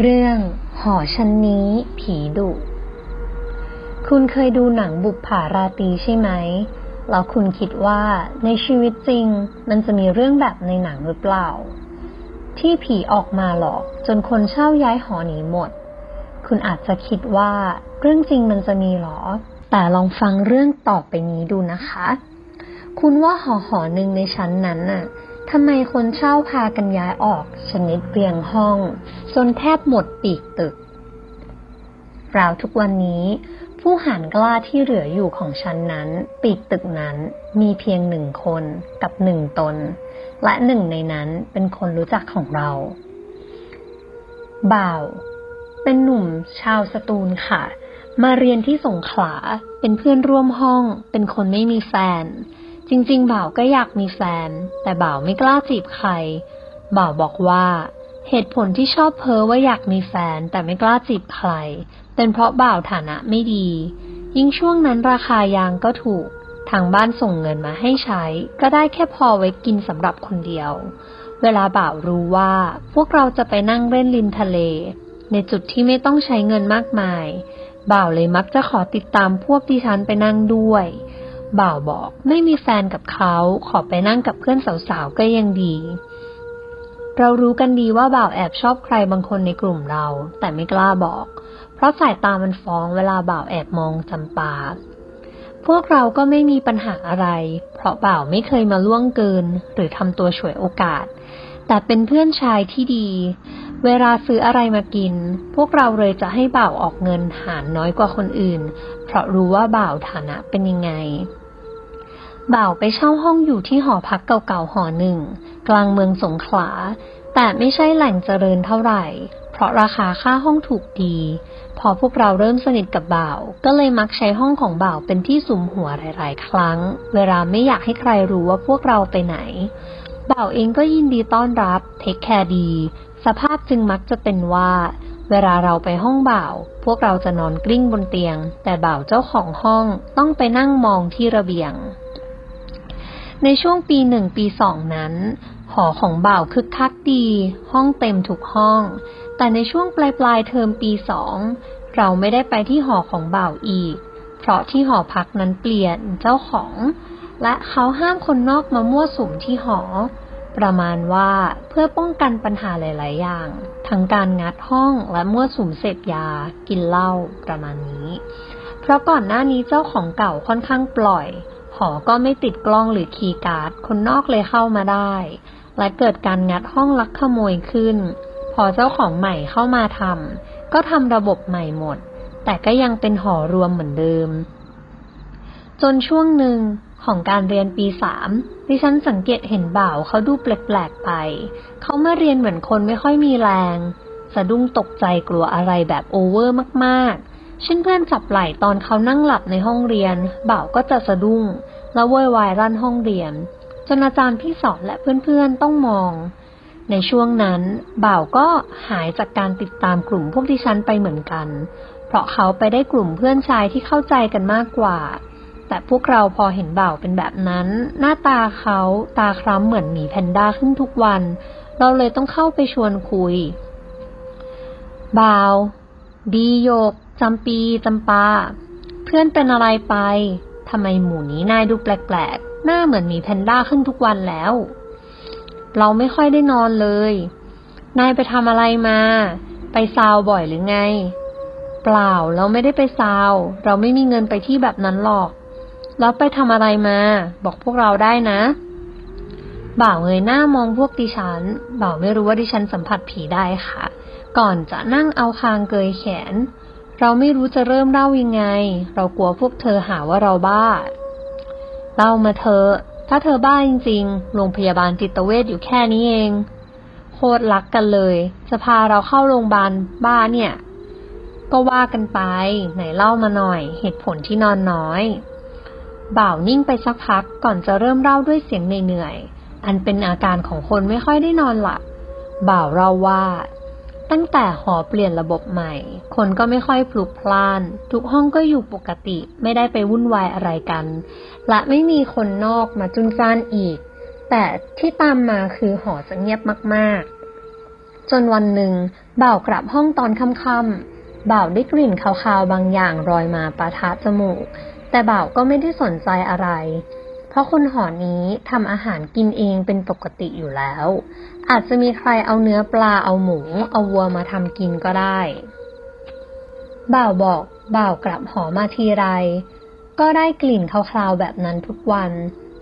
เรื่องหอชั้นนี้ผีดุ คุณเคยดูหนังบุปผาราตรีใช่ไหม แล้วคุณคิดว่าในชีวิตจริง มันจะมีเรื่องแบบในหนังหรือเปล่า ที่ผีออกมาหลอกจนคนเช่าย้ายหอหนีหมด คุณอาจจะคิดว่าเรื่องจริงมันจะมีหรอ แต่ลองฟังเรื่องต่อไปนี้ดูนะคะ คุณว่าหอหอหนึ่งในชั้นนั้นน่ะ ทำไมคนเช่าพากันย้ายออกชนิดเรียงห้อง จนแทบหมดปีกตึก ราวทุกวันนี้ ผู้หารกล้าที่เหลืออยู่ของชั้นนั้น ปีกตึกนั้นมีเพียงหนึ่งคนกับหนึ่งตน และหนึ่งในนั้นเป็นคนรู้จักของเรา บ่าว เป็นหนุ่มชาวสตูลค่ะ มาเรียนที่สงขลาเป็นเพื่อนร่วมห้อง เป็นคนไม่มีแฟน จริงๆ บ่าวก็อยากมีแฟน แต่บ่าวไม่กล้าจีบใคร บ่าวบอกว่าเหตุผลที่ชอบเพ้อว่าอยากมีแฟนแต่ไม่กล้าจีบใคร เป็นเพราะบ่าวฐานะไม่ดี ยิ่งช่วงนั้นราคายางก็ถูก ทางบ้านส่งเงินมาให้ใช้ ก็ได้แค่พอไว้กินสำหรับคนเดียว เวลาบ่าวรู้ว่า พวกเราจะไปนั่งเล่นริมทะเล ในจุดที่ไม่ต้องใช้เงินมากมาย บ่าวเลยมักจะขอติดตามพวกดิฉันไปนั่งด้วย บ่าวบอก ไม่มีแฟนกับเขาขอไปนั่งกับเพื่อนสาวๆก็ยังดี เรารู้กันดีว่าบ่าวแอบชอบใครบางคนในกลุ่มเรา แต่ไม่กล้าบอก เพราะสายตามันฟ้องเวลาบ่าวแอบมองจำปาพวกเราก็ไม่มีปัญหาอะไร เพราะบ่าวไม่เคยมาล่วงเกิน หรือทำตัวฉวยโอกาส แต่เป็นเพื่อนชายที่ดี เวลาซื้ออะไรมากิน พวกเราเลยจะให้บ่าวออกเงินหารน้อยกว่าคนอื่น เพราะรู้ว่าบ่าวฐานะเป็นยังไง บ่าวไปเช่าห้องอยู่ที่หอพักเก่าๆหอหนึ่ง กลางเมืองสงขลา แต่ไม่ใช่แหล่งเจริญเท่าไหร่ เพราะราคาค่าห้องถูกดี พอพวกเราเริ่มสนิทกับบ่าว ก็เลยมักใช้ห้องของบ่าวเป็นที่สุมหัวหลาย ๆ ครั้ง เวลาไม่อยากให้ใครรู้ว่าพวกเราไปไหน บ่าวเองก็ยินดีต้อนรับ เทคแคร์ดี สภาพจึงมักจะเป็นว่าเวลาเราไปห้องบ่าว พวกเราจะนอนกลิ้งบนเตียง แต่บ่าวเจ้าของห้องต้องไปนั่งมองที่ระเบียง ในช่วงปีหนึ่งปีสองนั้น หอของบ่าวคึกคักดี ห้องเต็มทุกห้อง แต่ในช่วงปลายปลายเทอมปีสองเราไม่ได้ไปที่หอของบ่าวอีก เพราะที่หอพักนั้นเปลี่ยนเจ้าของ และเขาห้ามคนนอกมามั่วสุมที่หอ ประมาณว่าเพื่อป้องกันปัญหาหลาย ๆ อย่าง ทั้งการงัดห้องและมั่วสุมเสพยา กินเหล้าประมาณนี้ เพราะก่อนหน้านี้เจ้าของเก่าค่อนข้างปล่อย หอก็ไม่ติดกล้องหรือคีย์การ์ด คนนอกเลยเข้ามาได้ และเกิดการงัดห้องลักขโมยขึ้น พอเจ้าของใหม่เข้ามาทำก็ทำระบบใหม่หมด แต่ก็ยังเป็นหอรวมเหมือนเดิม จนช่วงหนึ่งของการเรียนปีสามดิฉันสังเกตเห็นบ่าวเขาดูแปลกๆไป เขามาเรียนเหมือนคนไม่ค่อยมีแรง สะดุ้งตกใจกลัวอะไรแบบโอเวอร์มากๆ เช่นเพื่อนจับไหล่ตอนเขานั่งหลับในห้องเรียน บ่าวก็จะสะดุ้ง แล้วโวยวายรั่นห้องเรียน จนอาจารย์ที่สอนและเพื่อนๆต้องมอง ในช่วงนั้น บ่าวก็หายจากการติดตามกลุ่มพวกดิฉันไปเหมือนกัน เพราะเขาไปได้กลุ่มเพื่อนชายที่เข้าใจกันมากกว่า แต่พวกเราพอเห็นบ่าวเป็นแบบนั้น หน้าตาเขาตาคล้ำเหมือนหมีแพนด้าขึ้นทุกวัน เราเลยต้องเข้าไปชวนคุย บ่าว ดีโยก จำปีจำปา เพื่อนเป็นอะไรไปทำไมหมู่นี้นายดูแปลกๆ หน้าเหมือนมีแพนด้าขึ้นทุกวันแล้ว เราไม่ค่อยได้นอนเลย นายไปทำอะไรมา ไปซาวบ่อยหรือไง เปล่าเราไม่ได้ไปซาว เราไม่มีเงินไปที่แบบนั้นหรอกแล้วไปทำอะไรมา บอกพวกเราได้นะ บ่าวเงยหน้ามองพวกดิฉัน บ่าวไม่รู้ว่าดิฉันสัมผัสผีได้ค่ะ ก่อนจะนั่งเอาคางเกยแขน เราไม่รู้จะเริ่มเล่ายังไง เรากลัวพวกเธอหาว่าเราบ้า เล่ามาเธอ ถ้าเธอบ้าจริงๆ โรงพยาบาลจิตเวชอยู่แค่นี้เอง โคตรรักกันเลย จะพาเราเข้าโรงพยาบาลบ้าเนี่ย ก็ว่ากันไป ไหนเล่ามาหน่อย เหตุผลที่นอนน้อย บ่าวนิ่งไปสักพักก่อนจะเริ่มเล่าด้วยเสียงเหนื่อยๆ อันเป็นอาการของคนไม่ค่อยได้นอนหลับบ่าวเราว่า ตั้งแต่หอเปลี่ยนระบบใหม่ คนก็ไม่ค่อยพลุกพล่าน ทุกห้องก็อยู่ปกติไม่ได้ไปวุ่นวายอะไรกัน และไม่มีคนนอกมาจุนจ้านอีก แต่ที่ตามมาคือหอจะเงียบมากๆ จนวันหนึ่งบ่าวกลับห้องตอนค่ำๆบ่าวได้กลิ่นคาวๆบางอย่างรอยมาปะทะจมูก แต่บ่าวก็ไม่ได้สนใจอะไร เพราะคนหอนี้ทำอาหารกินเองเป็นปกติอยู่แล้ว อาจจะมีใครเอาเนื้อปลาเอาหมู เอาวัวมาทำกินก็ได้ บ่าวบอกบ่าวกลับหอมาทีไร ก็ได้กลิ่นคาวๆแบบนั้นทุกวัน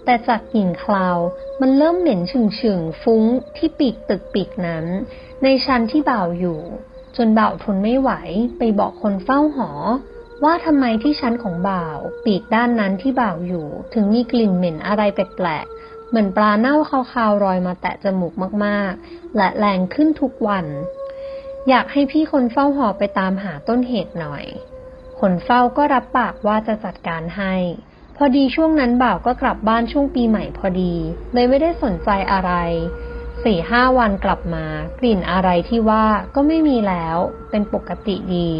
แต่จากกลิ่นคลาวมันเริ่มเหม็นฉึงๆฟุ้งที่ปีกตึกปีกนั้น ในชั้นที่บ่าวอยู่ จนบ่าวทนไม่ไหวไปบอกคนเฝ้าหอ ว่าทำไมที่ชั้นของบ่าว ปีกด้านนั้นที่บ่าวอยู่ ถึงมีกลิ่นเหม็นอะไรแปลกๆ เหมือนปลาเน่าคาวๆรอยมาแตะจมูกมากๆ และแรงขึ้นทุกวัน อยากให้พี่คนเฝ้าหอไปตามหาต้นเหตุหน่อย คนเฝ้าก็รับปากว่าจะจัดการให้ พอดีช่วงนั้นบ่าวก็กลับบ้านช่วงปีใหม่พอดี เลยไม่ได้สนใจอะไรสี่ห้าวันกลับมากลิ่นอะไรที่ว่าก็ไม่มีแล้ว เป็นปกติดี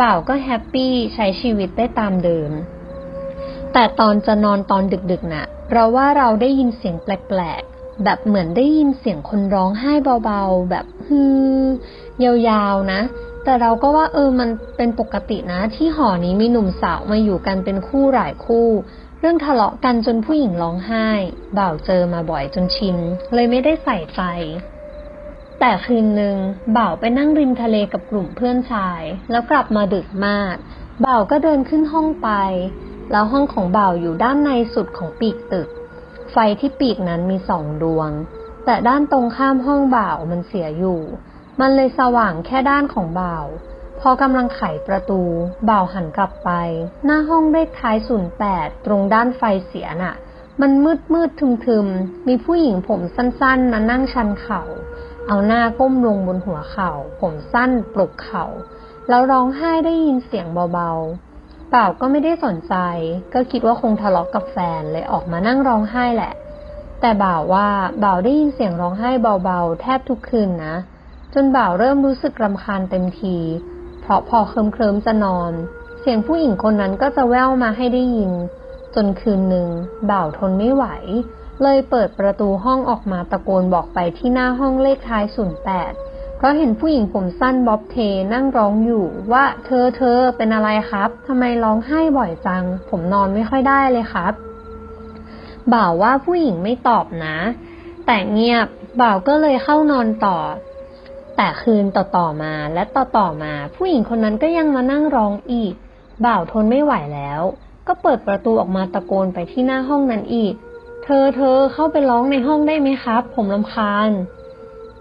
บ่าวก็แฮปปี้ใช้ชีวิตได้ตามเดิม แต่ตอนจะนอนตอนดึกๆน่ะ เราว่าเราได้ยินเสียงแปลกๆ แบบเหมือนได้ยินเสียงคนร้องไห้เบาๆ แบบฮือยาวๆนะ แต่เราก็ว่าเออมันเป็นปกตินะ ที่หอนี้มีหนุ่มสาวมาอยู่กันเป็นคู่หลายคู่ เรื่องทะเลาะกันจนผู้หญิงร้องไห้ บ่าวเจอมาบ่อยจนชิน เลยไม่ได้ใส่ใจ แต่คืนหนึ่งบ่าวไปนั่งริมทะเลกับกลุ่มเพื่อนชาย แล้วกลับมาดึกมาก บ่าวก็เดินขึ้นห้องไป แล้วห้องของบ่าวอยู่ด้านในสุดของปีกตึก ไฟที่ปีกนั้นมีสองดวง แต่ด้านตรงข้ามห้องบ่าวมันเสียอยู่ มันเลยสว่างแค่ด้านของบ่าว พอกำลังไขประตู บ่าวหันกลับไป หน้าห้องเลขท้ายศูนย์แปดตรงด้านไฟเสียน่ะ มันมืดมืดทึมทึมมีผู้หญิงผมสั้นๆมานั่งชันเข่า เอาหน้าก้มลงบนหัวเข่า ผมสั้นปลุกเข่า แล้วร้องไห้ได้ยินเสียงเบาๆ เปล่าก็ไม่ได้สนใจ ก็คิดว่าคงทะเลาะกับแฟนเลยออกมานั่งร้องไห้แหละ แต่บ่าวว่าบ่าวได้ยินเสียงร้องไห้เบาๆ แทบทุกคืนนะ จนบ่าวเริ่มรู้สึกรำคาญเต็มที เพราะพอเคลิ้มๆจะนอน เสียงผู้หญิงคนนั้นก็จะแว่วมาให้ได้ยิน จนคืนหนึ่งบ่าวทนไม่ไหว เลยเปิดประตูห้องออกมาตะโกนบอกไปที่หน้าห้องเลขท้ายศูนแปดเพราะเห็นผู้หญิงผมสั้นบ๊อบเทนั่งร้องอยู่ว่าเธอเธอเป็นอะไรครับทำไมร้องไห้บ่อยจัง ผมนอนไม่ค่อยได้เลยครับ บ่าวว่าผู้หญิงไม่ตอบนะ แต่เงียบบ่าวก็เลยเข้านอนต่อ แต่คืนต่อๆมาและต่อๆมา ผู้หญิงคนนั้นก็ยังมานั่งร้องอีก บ่าวทนไม่ไหวแล้ว ก็เปิดประตูออกมาตะโกนไปที่หน้าห้องนั้นอีก เธอเธอเข้าไปร้องในห้องได้ไหมครับ ผมลำคาญ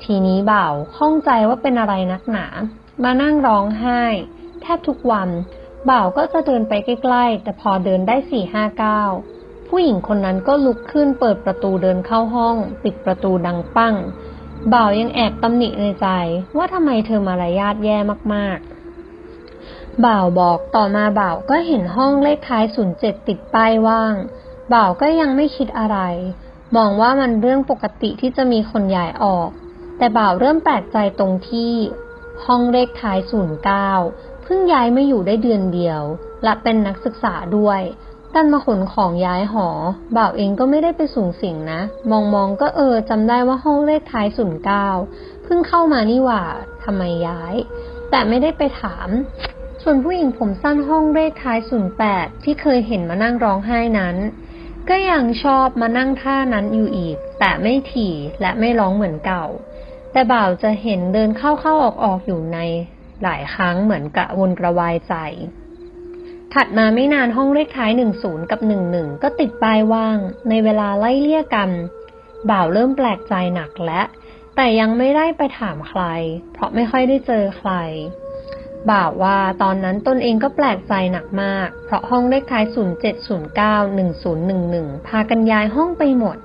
ทีนี้บ่าวข้องใจว่าเป็นอะไรนักหนา มานั่งร้องไห้ แทบทุกวัน บ่าวก็จะเดินไปใกล้ๆ แต่พอเดินได้สี่ห้าก้าวผู้หญิงคนนั้นก็ลุกขึ้นเปิดประตูเดินเข้าห้อง ปิดประตูดังปั้ง บ่าวยังแอบตำหนิในใจ ว่าทำไมเธอมารยาทแย่มากๆบ่าวบอกต่อมาบ่าวก็เห็นห้องเลขท้ายศูนย์เจ็ดติดป้ายว่าง บ่าวก็ยังไม่คิดอะไร มองว่ามันเรื่องปกติที่จะมีคนย้ายออก แต่บ่าวเริ่มแปลกใจตรงที่ ห้องเลขท้ายศูนย์เก้าเพิ่งย้ายมาอยู่ได้เดือนเดียว และเป็นนักศึกษาด้วยดันมาขนของย้ายหอ บ่าวเองก็ไม่ได้ไปสูงสิงนะ มองมองก็เออจำได้ว่าห้องเลขท้ายศูนย์เก้าเพิ่งเข้ามานี่หว่าทำไมย้าย แต่ไม่ได้ไปถาม ส่วนผู้หญิงผมสั้นห้องเลขท้ายศูนย์แปดที่เคยเห็นมานั่งร้องไห้นั้น ก็ยังชอบมานั่งท่านั้นอยู่อีก แต่ไม่ถี่และไม่ร้องเหมือนเก่า แต่บ่าวจะเห็นเดินเข้าเข้าออกออยู่ในหลายครั้งเหมือนกระวนกระวายใจ ถัดมาไม่นานห้องเลขท้าย10กับ11ก็ติดป้ายว่าง ในเวลาไล่เลี่ยกัน บ่าวเริ่มแปลกใจหนักและ แต่ยังไม่ได้ไปถามใคร เพราะไม่ค่อยได้เจอใคร บ่าวว่าตอนนั้นตนเองก็แปลกใจหนักมาก เพราะห้องเลขท้าย 0709 1011 พากันย้ายห้องไปหมด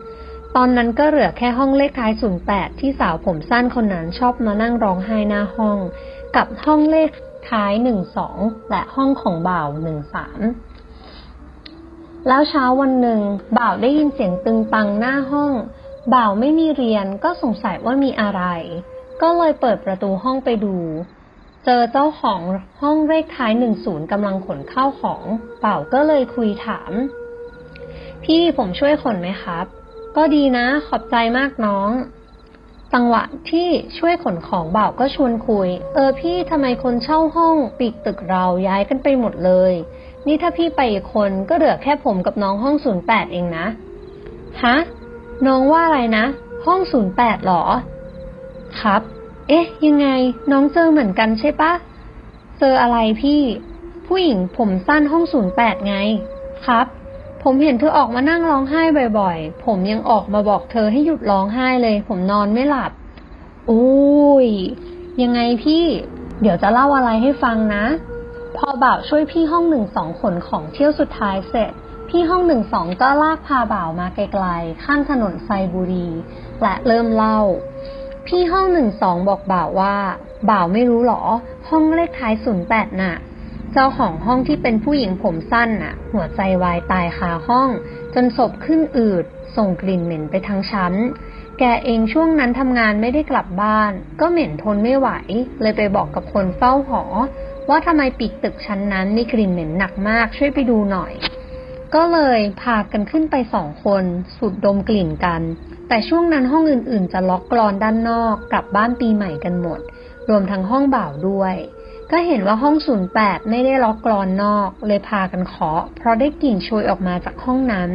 ตอนนั้นก็เหลือแค่ห้องเลขท้าย 08 ที่สาวผมสั้นคนนั้นชอบมานั่งร้องไห้หน้าห้อง กับห้องเลขท้าย 12 และห้องของบ่าว 13 แล้วเช้าวันหนึ่งบ่าวได้ยินเสียงตึงตังหน้าห้อง บ่าวไม่มีเรียนก็สงสัยว่ามีอะไร ก็เลยเปิดประตูห้องไปดู เจอเจ้าของห้องเลขท้าย10กำลังขนข้าวของบ่าก็เลยคุยถาม พี่ผมช่วยขนไหมครับ ก็ดีนะขอบใจมากน้องตจังหวะที่ช่วยขนของเบ่าก็ชวนคุย เออพี่ทำไมคนเช่าห้องปีกตึกเราย้ายกันไปหมดเลย นี่ถ้าพี่ไปอีกคนก็เหลือแค่ผมกับน้องห้องศูนย์แปดเองนะ ฮะ น้องว่าอะไรนะ ห้องศูนย์แปดหรอ ครับ เอ๊ะ ยังไง น้องเจอเหมือนกันใช่ปะ เจออะไรพี่ ผู้หญิงผมสั้นห้องศูนย์แปดไง ครับ ผมเห็นเธอออกมานั่งร้องไห้บ่อยๆ ผมยังออกมาบอกเธอให้หยุดร้องไห้เลย ผมนอนไม่หลับ โอ้ย ยังไงพี่ เดี๋ยวจะเล่าอะไรให้ฟังนะ พอบ่าวช่วยพี่ห้องหนึ่งสองขนของเที่ยวสุดท้ายเสร็จพี่ห้องหนึ่งสองก็ลากพาบ่าวมาไกลๆ ข้างถนนไซบุรี และเริ่มเล่า พี่ห้องหนึ่งสองบอกบ่าวว่า บ่าวไม่รู้หรอ ห้องเลขท้ายศูนย์แปดน่ะ เจ้าของห้องที่เป็นผู้หญิงผมสั้นน่ะ หัวใจวายตายคาห้อง จนศพขึ้นอืด ส่งกลิ่นเหม็นไปทั้งชั้น แกเองช่วงนั้นทำงานไม่ได้กลับบ้าน ก็เหม็นทนไม่ไหว เลยไปบอกกับคนเฝ้าหอ ว่าทำไมปีกตึกชั้นนั้นมีกลิ่นเหม็นหนักมากช่วยไปดูหน่อย ก็เลยพากันขึ้นไปสองคนสูดดมกลิ่นกัน แต่ช่วงนั้นห้องอื่นๆ จะล็อกกรอนด้านนอกกลับบ้านปีใหม่กันหมด รวมทั้งห้องบ่าวด้วย ก็เห็นว่าห้องศูนย์แปดไม่ได้ล็อกกรอนนอก เลยพากันเคาะ เพราะได้กลิ่นโชยออกมาจากห้องนั้น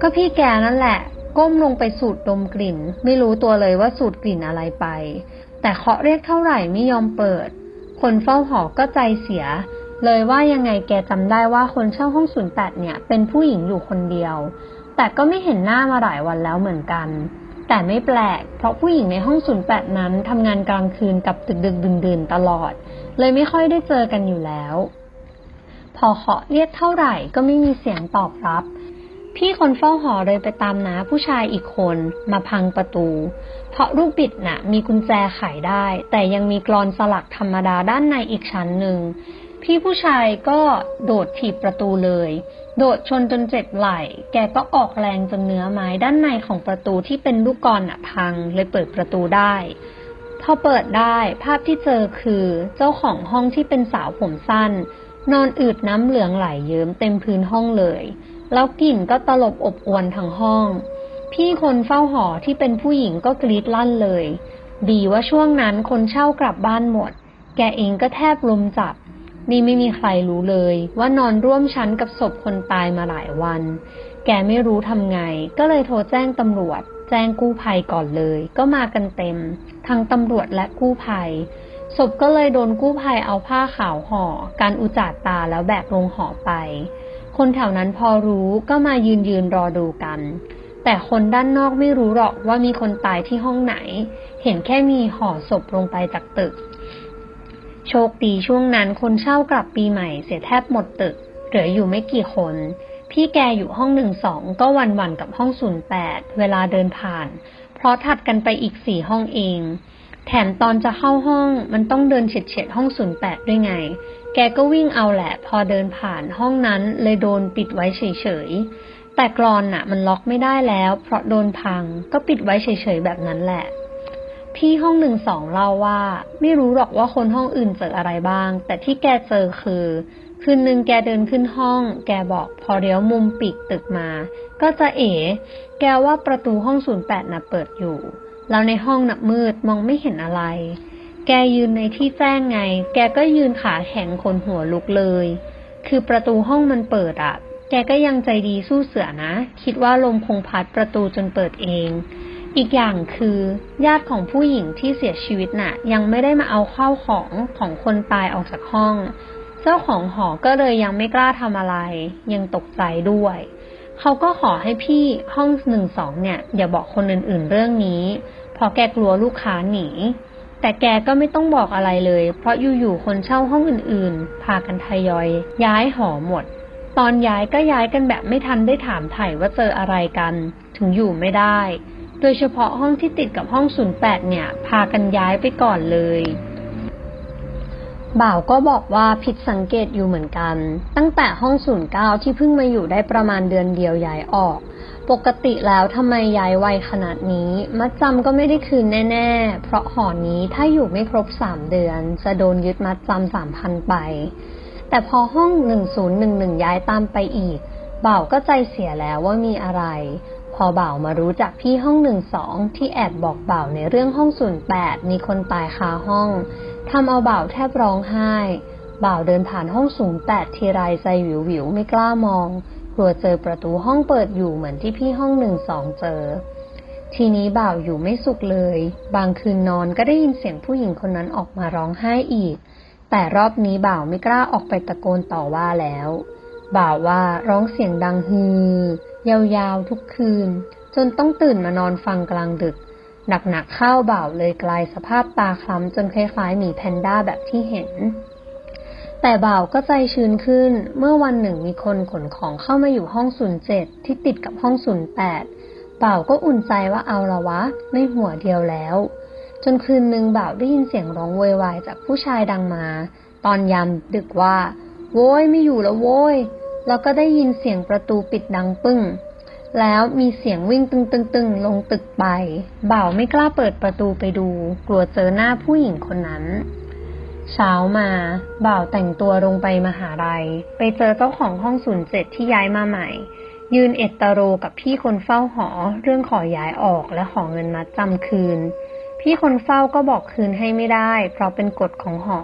ก็พี่แกนั่นแหละ ก้มลงไปสูดดมกลิ่น ไม่รู้ตัวเลยว่าสูดกลิ่นอะไรไป แต่เคาะเรียกเท่าไหร่ไม่ยอมเปิด คนเฝ้าหอก็ใจเสีย เลยว่ายังไงแกจำได้ว่าคนเช่าห้องศูนย์แปดเนี่ย เป็นผู้หญิงอยู่คนเดียว แต่ก็ไม่เห็นหน้ามาหลายวันแล้วเหมือนกัน แต่ไม่แปลก เพราะผู้หญิงในห้องศูนย์แปดนั้นทำงานกลางคืนกับดึกดึกดื่นๆตลอด เลยไม่ค่อยได้เจอกันอยู่แล้ว พอเคาะเรียกเท่าไหร่ก็ไม่มีเสียงตอบรับ พี่คนเฝ้าหอเลยไปตามน้าผู้ชายอีกคนมาพังประตู เพราะลูกบิดน่ะ มีกุญแจไขได้ แต่ยังมีกรอนสลักธรรมดาด้านในอีกชั้นหนึ่ง พี่ผู้ชายก็โดดถีบประตูเลย โดดชนจนเจ็บไหล่ แกก็ออกแรงจนเนื้อไม้ด้านในของประตูที่เป็นลูกกรน่ะพังเลยเปิดประตูได้ พอเปิดได้ภาพที่เจอคือเจ้าของห้องที่เป็นสาวผมสั้น นอนอืดน้ำเหลืองไหลเยิ้มเต็มพื้นห้องเลย แล้วกลิ่นก็ตลบอบอวนทั้งห้อง พี่คนเฝ้าหอที่เป็นผู้หญิงก็กรีดลั่นเลย ดีว่าช่วงนั้นคนเช่ากลับบ้านหมด แกเองก็แทบลมจับ นี่ไม่มีใครรู้เลยว่านอนร่วมชั้นกับศพคนตายมาหลายวัน แกไม่รู้ทำไง ก็เลยโทรแจ้งตำรวจ แจ้งกู้ภัยก่อนเลย ก็มากันเต็ม ทั้งตำรวจและกู้ภัย ศพก็เลยโดนกู้ภัยเอาผ้าขาวห่อ การอุจจาตาแล้วแบกลงหอไป คนแถวนั้นพอรู้ก็มายืนยืนรอดูกัน แต่คนด้านนอกไม่รู้หรอกว่ามีคนตายที่ห้องไหน เห็นแค่มีห่อศพลงไปจากตึก โชคดีช่วงนั้นคนเช่ากลับปีใหม่เสียแทบหมดตึก เหลืออยู่ไม่กี่คน พี่แกอยู่ห้องหนึ่งสองก็วันวันกับห้องศูนย์แปดเวลาเดินผ่าน เพราะถัดกันไปอีกสี่ห้องเอง แถมตอนจะเข้าห้องมันต้องเดินเฉียดเฉียดห้องศูนย์แปดด้วยไง แกก็วิ่งเอาแหละ พอเดินผ่านห้องนั้นเลยโดนปิดไว้เฉยๆแต่กรอนน่ะ มันล็อกไม่ได้แล้ว เพราะโดนพังก็ปิดไว้เฉยๆแบบนั้นแหละ พี่ห้องหนึ่งสองเล่าว่า ไม่รู้หรอกว่าคนห้องอื่นเจออะไรบ้าง แต่ที่แกเจอคือ คืนหนึ่งแกเดินขึ้นห้อง แกบอกพอเลี้ยวมุมปีกตึกมา ก็จะเอ๋ แกว่าประตูห้องศูนย์แปดน่ะเปิดอยู่ แล้วในห้องน่ะมืดมองไม่เห็นอะไร แกยืนในที่แจ้งไง แกก็ยืนขาแข็งคนหัวลุกเลย คือประตูห้องมันเปิดอะแกก็ยังใจดีสู้เสือนะ คิดว่าลมคงพัดประตูจนเปิดเอง อีกอย่างคือญาติของผู้หญิงที่เสียชีวิตน่ะ ยังไม่ได้มาเอาข้าวของของคนตายออกจากห้อง เจ้าของหอก็เลยยังไม่กล้าทำอะไร ยังตกใจด้วย เขาก็ขอให้พี่ห้องหนึ่งสองเนี่ย อย่าบอกคนอื่นๆเรื่องนี้เพราะแกกลัวลูกค้าหนี แต่แกก็ไม่ต้องบอกอะไรเลย เพราะอยู่ๆคนเช่าห้องอื่นๆ พากันทยอย ย้ายหอหมด ตอนย้ายก็ย้ายกันแบบไม่ทันได้ถามไถ่ว่าเจออะไรกัน ถึงอยู่ไม่ได้ โดยเฉพาะห้องที่ติดกับห้อง 08 เนี่ย พากันย้ายไปก่อนเลย บ่าวก็บอกว่าผิดสังเกตอยู่เหมือนกัน ตั้งแต่ห้อง 09 ที่เพิ่งมาอยู่ได้ประมาณเดือนเดียวย้ายออก ปกติแล้วทำไมย้ายไวขนาดนี้ มัดจำก็ไม่ได้คืนแน่ ๆ เพราะหอนี้ถ้าอยู่ไม่ครบ 3 เดือน จะโดนยึดมัดจำ3,000ไป แต่พอห้อง 1011 ย้ายตามไปอีกบ่าวก็ใจเสียแล้วว่ามีอะไร พอบ่าวมารู้จากพี่ห้องหนึ่งสองที่แอบบอกบ่าวในเรื่องห้องศูนย์แปดมีคนตายคาห้องทำเอาบ่าวแทบร้องไห้ บ่าวเดินผ่านห้องศูนย์แปดทีไรใจวิววิวไม่กล้ามองกลัวเจอประตูห้องเปิดอยู่เหมือนที่พี่ห้องหนึ่งสองเจอ ทีนี้บ่าวอยู่ไม่สุขเลย บางคืนนอนก็ได้ยินเสียงผู้หญิงคนนั้นออกมาร้องไห้อีก แต่รอบนี้บ่าวไม่กล้าออกไปตะโกนต่อว่าแล้ว บ่าวว่าร้องเสียงดังฮือ ยาวๆทุกคืน จนต้องตื่นมานอนฟังกลางดึก หนักๆเข้าเบ่าเลยกลายสภาพตาคล้ำจนคล้ายๆหมีแพนด้าแบบที่เห็น แต่บ่าวก็ใจชื้นขึ้น เมื่อวันหนึ่งมีคนขนของเข้ามาอยู่ห้อง07ที่ติดกับห้อง08บ่าวก็อุ่นใจว่าเอาละวะ ไม่หัวเดียวแล้ว จนคืนหนึ่งบ่าวได้ยินเสียงร้องโวยวายจากผู้ชายดังมา ตอนยามดึกว่า โว้ยไม่อยู่แล้วโว้ย แล้วก็ได้ยินเสียงประตูปิดดังปึ้ง แล้วมีเสียงวิ่งตึงตึงตึงลงตึกไป บ่าวไม่กล้าเปิดประตูไปดู กลัวเจอหน้าผู้หญิงคนนั้นเช้ามาบ่าวแต่งตัวลงไปมหาลัย ไปเจอเจ้าของห้องศูนย์เจ็ดที่ย้ายมาใหม่ ยืนเอตตาโรกับพี่คนเฝ้าหอ เรื่องขอย้ายออกและขอเงินมัดจำคืน พี่คนเฝ้าก็บอกคืนให้ไม่ได้ เพราะเป็นกฎของหอ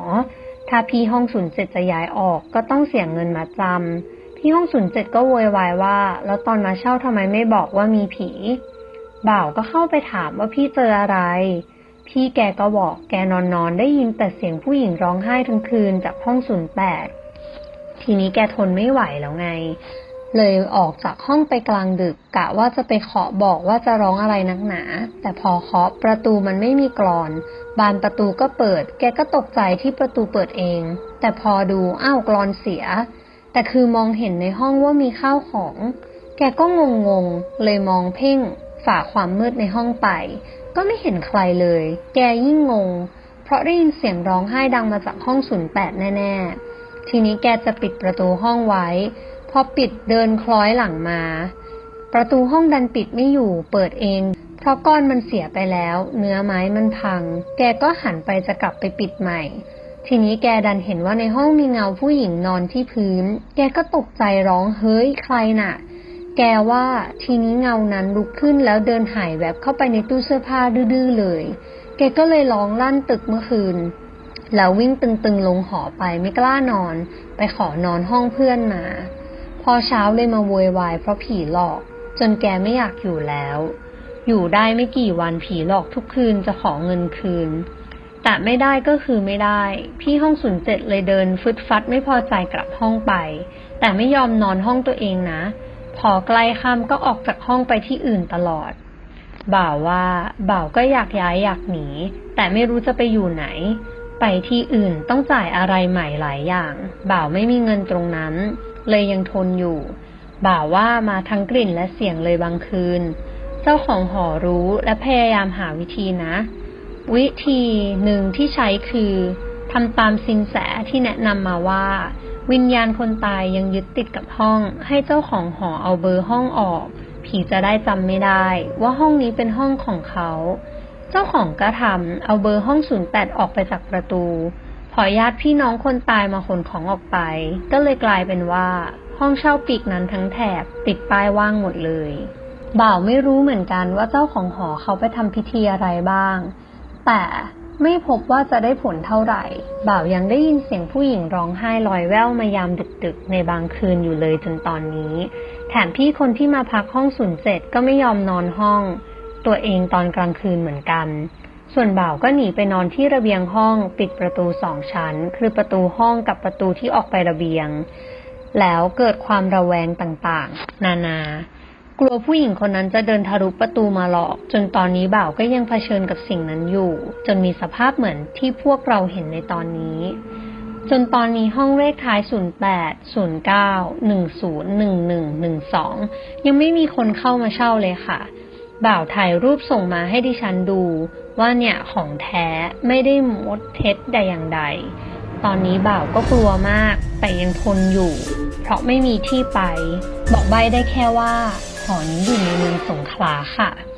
ถ้าพี่ห้องศูนย์เจ็ดจะย้ายออกก็ต้องเสียเงินมัดจำ พี่ห้องศูนย์เจ็ดก็โวยวายว่า แล้วตอนมาเช่าทำไมไม่บอกว่ามีผี บ่าวก็เข้าไปถามว่าพี่เจออะไร พี่แกก็บอกแกนอนนอนๆได้ยินแต่เสียงผู้หญิงร้องไห้ทั้งคืนจากห้องศูนย์แปดทีนี้แกทนไม่ไหวแล้วไง เลยออกจากห้องไปกลางดึกกะว่าจะไปเคาะบอกว่าจะร้องอะไรนักหนา แต่พอเคาะประตูมันไม่มีกรอน บานประตูก็เปิด แกก็ตกใจที่ประตูเปิดเอง แต่พอดูอ้าวกรอนเสีย แต่คือมองเห็นในห้องว่ามีข้าวของ แกก็งงงๆเลยมองเพ่ง ฝ่าความมืดในห้องไป ก็ไม่เห็นใครเลย แกยิ่งงง เพราะได้ยินเสียงร้องไห้ดังมาจากห้องศูนย์แปดแน่ๆ ทีนี้แกจะปิดประตูห้องไว้ พอปิดเดินคล้อยหลังมา ประตูห้องดันปิดไม่อยู่เปิดเอง เพราะก้อนมันเสียไปแล้ว เนื้อไม้มันพัง แกก็หันไปจะกลับไปปิดใหม่ ทีนี้แกดันเห็นว่าในห้องมีเงาผู้หญิงนอนที่พื้น แกก็ตกใจร้องเฮ้ยใครน่ะ แกว่าทีนี้เงานั้นลุกขึ้นแล้วเดินหายแวบเข้าไปในตู้เสื้อผ้าดื้อเลย แกก็เลยร้องลั่นตึกเมื่อคืน แล้ววิ่งตึงๆลงหอไปไม่กล้านอน ไปขอนอนห้องเพื่อนมา พอเช้าเลยมาโวยวายเพราะผีหลอก จนแกไม่อยากอยู่แล้ว อยู่ได้ไม่กี่วันผีหลอกทุกคืนจะขอเงินคืน แต่ไม่ได้ก็คือไม่ได้ พี่ห้องศูนย์เจ็ดเลยเดินฟึดฟัดไม่พอใจกลับห้องไป แต่ไม่ยอมนอนห้องตัวเองนะ พอใกล้ค่ำก็ออกจากห้องไปที่อื่นตลอด บ่าวว่า บ่าวก็อยากย้ายอยากหนี แต่ไม่รู้จะไปอยู่ไหน ไปที่อื่นต้องจ่ายอะไรใหม่หลายอย่าง บ่าวไม่มีเงินตรงนั้น เลยยังทนอยู่ บ่าวว่ามาทั้งกลิ่นและเสียงเลยบางคืน เจ้าของหอรู้และพยายามหาวิธีนะ วิธีหนึ่งที่ใช้คือทำตามสินแสที่แนะนำมาว่า วิญญาณคนตายยังยึดติดกับห้อง ให้เจ้าของหอเอาเบอร์ห้องออก ผีจะได้จำไม่ได้ ว่าห้องนี้เป็นห้องของเขา เจ้าของก็ทำเอาเบอร์ห้องศูนย์แปดออกไปจากประตู พอญาติพี่น้องคนตายมาขนของออกไป ก็เลยกลายเป็นว่า ห้องเช่าปีกนั้นทั้งแถบติดป้ายว่างหมดเลย บ่าวไม่รู้เหมือนกันว่าเจ้าของหอเขาไปทำพิธีอะไรบ้าง แต่ไม่พบว่าจะได้ผลเท่าไหร่ บ่าวยังได้ยินเสียงผู้หญิงร้องไห้ลอยแว่วมายามดึกๆ ในบางคืนอยู่เลยจนตอนนี้ แถมพี่คนที่มาพักห้องศูนย์เจ็ดก็ไม่ยอมนอนห้อง ตัวเองตอนกลางคืนเหมือนกัน ส่วนบ่าวก็หนีไปนอนที่ระเบียงห้อง ปิดประตูสองชั้น คือประตูห้องกับประตูที่ออกไประเบียง แล้วเกิดความระแวงต่างๆ นานา กลัวผู้หญิงคนนั้นจะเดินทะลุประตูมาหลอก จนตอนนี้บ่าวก็ยังเผชิญกับสิ่งนั้นอยู่ จนมีสภาพเหมือนที่พวกเราเห็นในตอนนี้ จนตอนนี้ห้องเลขท้าย 08 09 10 11 12 ยังไม่มีคนเข้ามาเช่าเลยค่ะบ่าวถ่ายรูปส่งมาให้ดิฉันดูว่าเนี่ยของแท้ไม่ได้มดเท็จใดอย่างใด ตอนนี้บ่าวก็กลัวมากแต่ยังทนอยู่ เพราะไม่มีที่ไป บอกใบได้แค่ว่า อนอยู่ในเมืองสงขลาค่ะ